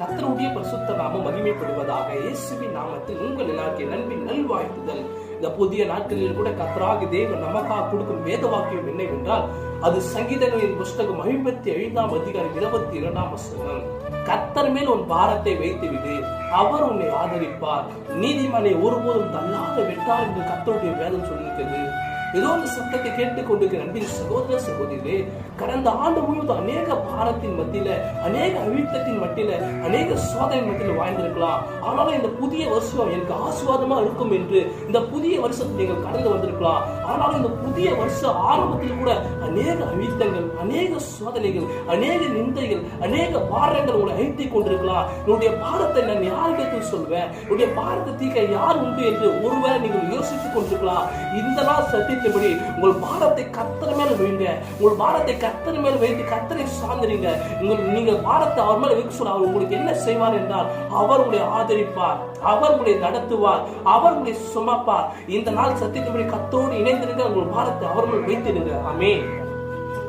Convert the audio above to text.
கத்தருடைய பரிசுத்த நாம மகிமைப்படுவதாக இயேசுவின் நாமத்தில் உங்கள் எல்லாருக்கும் நன்பின் நல்வாழ்த்துதல். இந்த புதிய நாட்களில் கூட கத்தராக தேவன் நமக்காக கொடுக்கும் வேத வாக்கியம் என்னவென்றால் அது சங்கீதங்களின் புஸ்தகம் ஐம்பத்தி ஐந்தாம் அதிகாரம் இருபத்தி இரண்டாம் வசனம். கத்தர் மேல் உன் பாரத்தை வைத்து விடு அவர் உன்னை ஆதரிப்பார். நீதிமனை ஒருபோதும் தள்ளாத விட்டார் என்று கத்தருடைய வேதம் சொல்லியிருக்கிறது ஏதோ ஒரு சத்தத்தை கேட்டு கொண்டிருக்கிற அன்பின் சகோதர சகோதரிகளே கடந்த ஆண்டு முழுவதும் அநேக பாரத்தின் மத்தியில அநேக அழுத்தத்தின் மத்தியில அநேக சோதனை மத்தியில் வாழ்ந்திருக்கலாம். ஆனாலும் இந்த புதிய வருஷம் எனக்கு ஆசுவாதமா இருக்கும் என்று இந்த புதிய வருஷத்தை நீங்கள் கடந்து வந்திருக்கலாம். ஆனாலும் இந்த புதிய வருஷ ஆரம்பத்தில் கூட அநேக அழுத்தங்கள் அநேக சோதனைகள் அநேக நிந்தைகள் அநேக பாரங்கள் உங்களை அழுத்திக் கொண்டிருக்கலாம். என்னுடைய பாரத்தை நான் யாரிடத்தில் சொல்வேன்? என்னுடைய பாரத்தை தீக்க யார் உண்டு என்று ஒருவேளை நீங்கள் யோசித்து கொடுத்துக்கலாம். இந்த நாள் சத்தியத்தின்படி உங்கள் பாரத்தை கத்தர் மேல வைங்க. உங்கள் பாரத்தை கத்தர் மேல வைத்து கத்தரை சார்ந்துறீங்க உங்கள் நீங்கள் பாரத்தை அவர் மேல வைக்க சொல்ல அவர் உங்களுக்கு என்ன செய்வார் என்றால் அவர் உங்களை ஆதரிப்பார் அவர் உங்களை நடத்துவார் அவர் உங்களை சுமப்பார். இந்த நாள் சத்தியத்தபடி கத்தோடு இணைந்திருங்க உங்கள் பாரத்தை அவர் மேல் வைத்திருங்க ஆமே